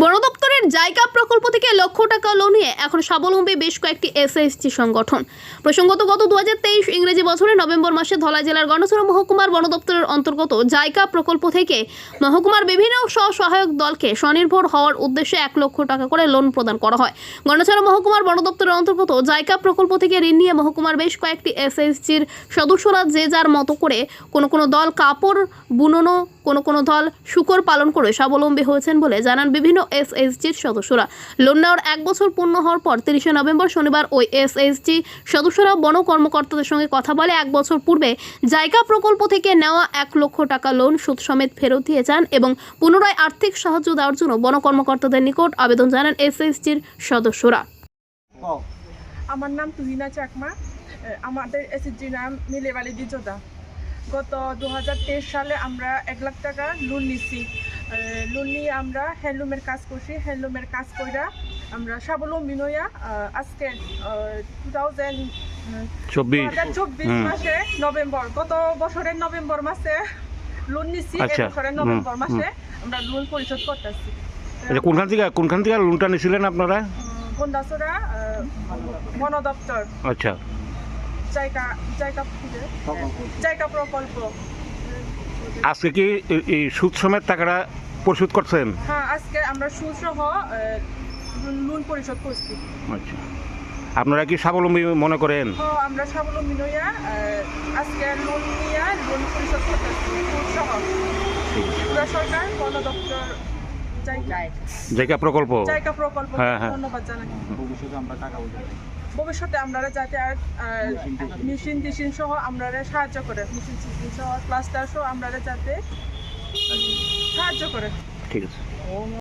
বন দপ্তরের জায়গা প্রকল্প থেকে লক্ষ টাকা লোন নিয়ে এখন স্বাবলম্বী বেশ কয়েকটি এসএসজি সংগঠন। প্রসঙ্গত, গত দু হাজার তেইশ ইংরেজি বছরের নভেম্বর মাসে ধলাই জেলার গণচুরা মহকুমার বন দপ্তরের অন্তর্গত জায়গা প্রকল্প থেকে মহকুমার বিভিন্ন স্বসহায়ক দলকে স্বনির্ভর হওয়ার উদ্দেশ্যে এক লক্ষ টাকা করে লোন প্রদান করা হয়। গণচুরা মহকুমার বন দপ্তরের অন্তর্গত জায়গা প্রকল্প থেকে ঋণ নিয়ে মহকুমার বেশ কয়েকটি এসএসজির সদস্যরা যে যার মতো করে কোনো কোনো দল কাপড় বুননো কোনো কোনো দল শুকর পালন করে স্বাবলম্বী হয়েছেন বলে জানান বিভিন্ন এসএসজির সদস্যরা। লোন নেওয়ার এক বছর পূর্ণ হওয়ার পর তিরিশে নভেম্বর শনিবার ওই এসএসজি সদস্যরা বন কর্মকর্তাদের সঙ্গে কথা বলে এক বছর পূর্বে জায়গা প্রকল্প থেকে নেওয়া এক লক্ষ টাকা লোন সুদ সমেত ফেরত দিয়ে যান এবং পুনরায় আর্থিক সাহায্য দেওয়ার জন্য বন কর্মকর্তাদের নিকট আবেদন জানান এসএসজির সদস্যরা। আমার নাম তুহিনা চাকমা। আমাদের এসএসজি নাম মিলেবালি দিজোদা গত দু সালে আমরা এক লাখ টাকা লোন নিছি। লোন নিয়ে আমরা হ্যান্ডলুমের কাজ করছি। হ্যান্ডলুমের কাজ কইরা আমরা স্বাবলম্বী নইয়া আজকে টু থাউজেন্ড চব্বিশ। মাসে নভেম্বর গত বছরের নভেম্বর মাসে লোন নিছি। এই আচ্ছা, বছরের নভেম্বর মাসে আমরা লোন পরিশোধ করতেছি। আচ্ছা কোনখান থেকে কোনখান থেকে লোনটা নিয়েছিলেন আপনারা? বন দপ্তর। আচ্ছা। জায়গা জায়গা জায়গা প্রকল্প। আজকে কি এই- সুদ সমেত টাকাটা পরিশোধ করছেন? হ্যাঁ আজকে আমরা লোন পরিশোধ করছি। আচ্ছা। আপনারা কি স্বাবলম্বী মনে করেন? তো আমরা স্বাবলম্বী নইয়া আজকে লোন নিয়ে লোন পরিশোধ করতেছি সুসহ পুরা সরকার বন দপ্তর জায়গা। প্রকল্প? জায়গা প্রকল্প। হ্যাঁ, হ্যাঁ। ধন্যবাদ জানাই। ভবিষ্যতে আমরা যাতে আর মেশিন টেশিন সহ আমরা সাহায্য করে মেশিন টেশিন সহ প্লাস্টার সহ আমরা যাতে সাহায্য করে। ঠিক আছে।